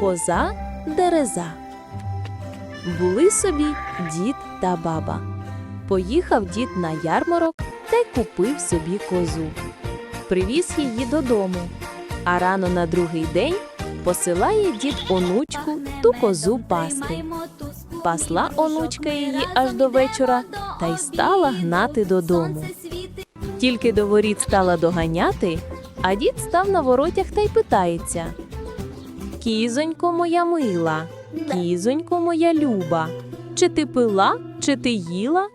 Коза дереза. Були собі дід та баба. Поїхав дід на ярмарок та й купив собі козу. Привіз її додому. А рано на другий день посилає дід онучку ту козу пасти. Пасла онучка її аж до вечора та й стала гнати додому. Тільки до воріт стала доганяти, а дід став на воротях та й питається: Кізонько моя мила, кізонько моя люба, чи ти пила, чи ти їла?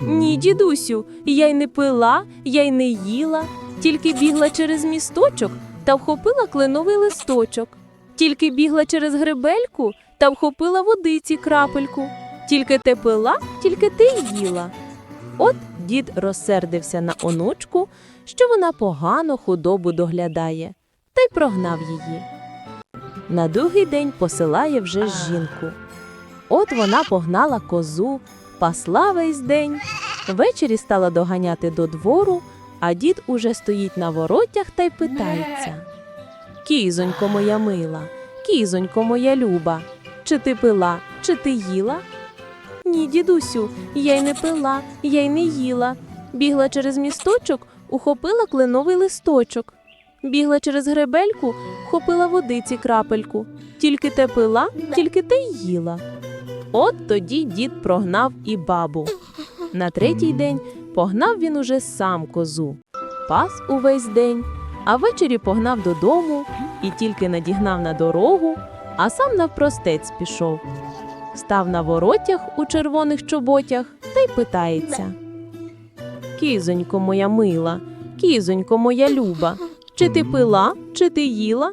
Ні, дідусю, я й не пила, я й не їла, тільки бігла через місточок та вхопила кленовий листочок, тільки бігла через гребельку та вхопила водиці крапельку, тільки те пила, тільки ти їла. От дід розсердився на онучку, що вона погано худобу доглядає, та й прогнав її. На другий день посилає вже жінку. От вона погнала козу, пасла весь день, ввечері стала доганяти до двору, а дід уже стоїть на воротях та й питається: Кізонько моя мила, кізонько моя люба, чи ти пила, чи ти їла? Ні, дідусю, я й не пила, я й не їла. Бігла через місточок, ухопила кленовий листочок. Бігла через гребельку, хопила водиці крапельку. Тільки те пила, тільки те й їла. От тоді дід прогнав і бабу. На третій день погнав він уже сам козу. Пас увесь день, а ввечері погнав додому і тільки надігнав на дорогу, а сам навпростець пішов. Став на воротях у червоних чоботях та й питається. Кізонько моя мила, кізонько моя люба, чи ти пила, чи ти їла?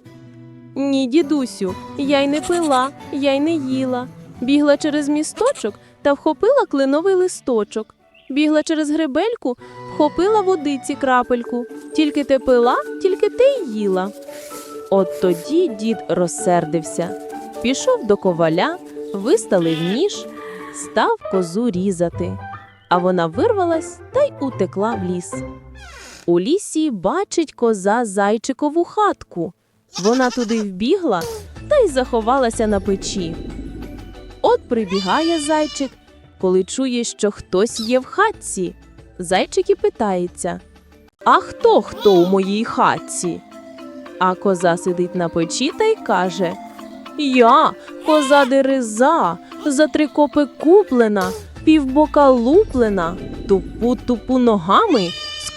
Ні, дідусю, я й не пила, я й не їла. Бігла через місточок та вхопила кленовий листочок. Бігла через гребельку, вхопила водиці крапельку. Тільки те пила, тільки те й їла. От тоді дід розсердився, пішов до коваля, виставив ніж, став козу різати. А вона вирвалась та й утекла в ліс. У лісі бачить коза зайчикову хатку. Вона туди вбігла та й заховалася на печі. От прибігає зайчик, коли чує, що хтось є в хатці. Зайчик і питається: А хто хто у моїй хатці? А коза сидить на печі та й каже: Я, коза дереза, за три копи куплена, півбока луплена, тупу тупу ногами,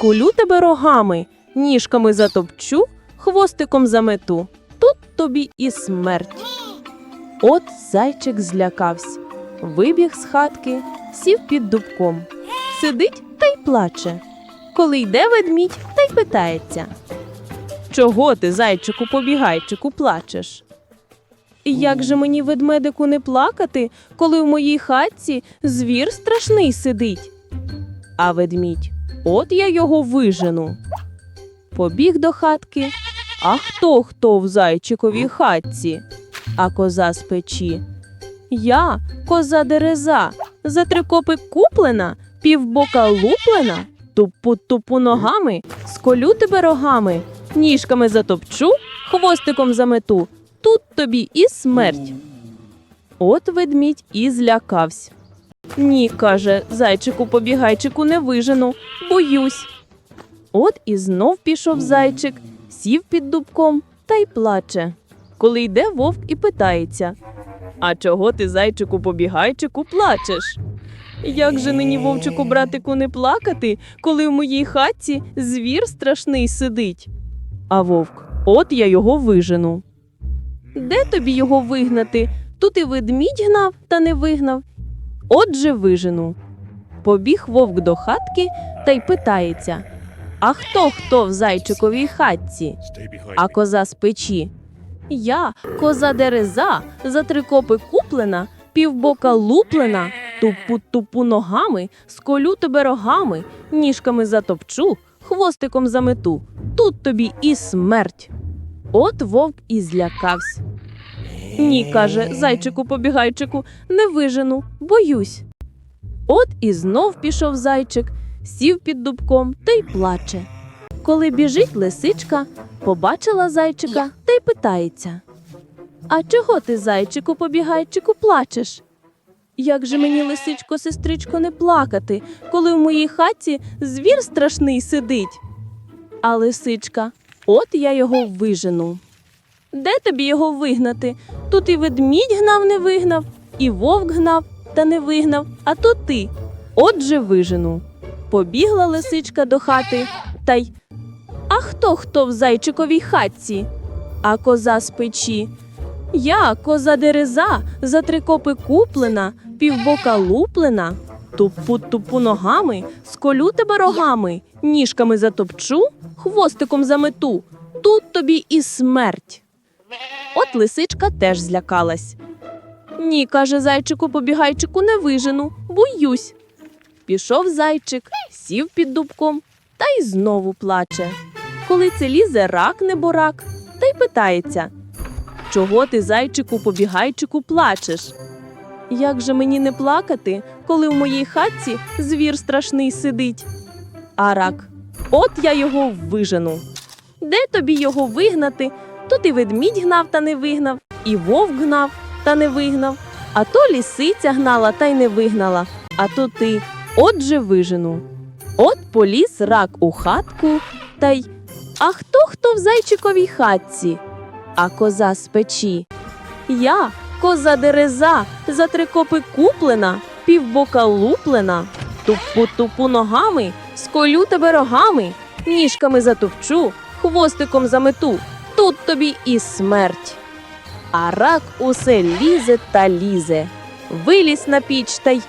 скулю тебе рогами, ніжками затопчу, хвостиком замету. Тут тобі і смерть. От зайчик злякався, вибіг з хатки, сів під дубком, сидить та й плаче. Коли йде ведмідь, та й питається. Чого ти, зайчику побігайчику, плачеш? Як же мені ведмедику не плакати, коли в моїй хатці звір страшний сидить? А ведмідь, от я його вижену. Побіг до хатки. А хто хто в зайчиковій хатці? А коза з печі. Я, коза дереза, за три копи куплена, півбока луплена, тупу тупу ногами, сколю тебе рогами, ніжками затопчу, хвостиком замету. Тут тобі і смерть. От ведмідь і злякався. Ні, каже, зайчику побігайчику не вижену, боюсь. От і знов пішов зайчик, сів під дубком та й плаче. Коли йде вовк і питається: А чого ти, зайчику побігайчику, плачеш? Як же нині вовчику братику не плакати, коли в моїй хатці звір страшний сидить? А вовк, от я його вижену. Де тобі його вигнати? Тут і ведмідь гнав, та не вигнав. Отже, вижену. Побіг вовк до хатки та й питається: А хто хто в зайчиковій хатці? А коза з печі. Я, коза дереза, за три копи куплена, півбока луплена, тупу тупу ногами, сколю тебе рогами, ніжками затопчу, хвостиком замету. Тут тобі і смерть. От вовк і злякався. Ні, каже, зайчику побігайчику, не вижену, боюсь. От і знов пішов зайчик, сів під дубком та й плаче. Коли біжить лисичка, побачила зайчика та й питається: А чого ти, зайчику, побігайчику, плачеш? Як же мені, лисичко, сестричко, не плакати, коли в моїй хаті звір страшний сидить? А лисичка, от я його вижену. Де тобі його вигнати? Тут і ведмідь гнав, не вигнав, і вовк гнав та не вигнав, а то ти. Отже, вижену. Побігла лисичка до хати, та й. А хто хто в зайчиковій хатці? А коза з печі. Я, коза дереза, за три копи куплена, півбока луплена. Тупу тупу ногами, сколю тебе рогами, ніжками затопчу, хвостиком замету. Тут тобі і смерть. От лисичка теж злякалась. Ні, каже зайчику побігайчику, не вижену, боюсь. Пішов зайчик, сів під дубком та й знову плаче. Коли це лізе рак неборак, та й питається Чого ти, зайчику, побігайчику, плачеш? Як же мені не плакати, коли в моїй хатці звір страшний сидить? А рак, от я його вижену. Де тобі його вигнати? Тут і ведмідь гнав та не вигнав, і вовк гнав та не вигнав, а то лісиця гнала та й не вигнала, а то ти, отже вижену. От поліз рак у хатку, та й а хто хто в зайчиковій хатці? А коза з печі. Я, коза дереза, за три копи куплена, півбока луплена, тупу тупу ногами, сколю тебе рогами, ніжками затовчу, хвостиком замету. Тут тобі і смерть. А рак усе лізе та лізе. Виліз на піч та й.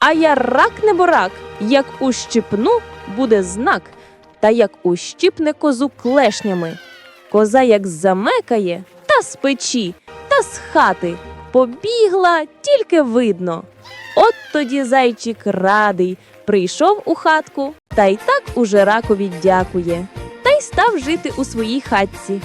А я рак не борак, як ущипну, буде знак, та як ущипне козу клешнями. Коза як замекає, та з печі, та з хати. Побігла, тільки видно. От тоді зайчик радий, прийшов у хатку, та й так уже ракові дякує, та й став жити у своїй хатці.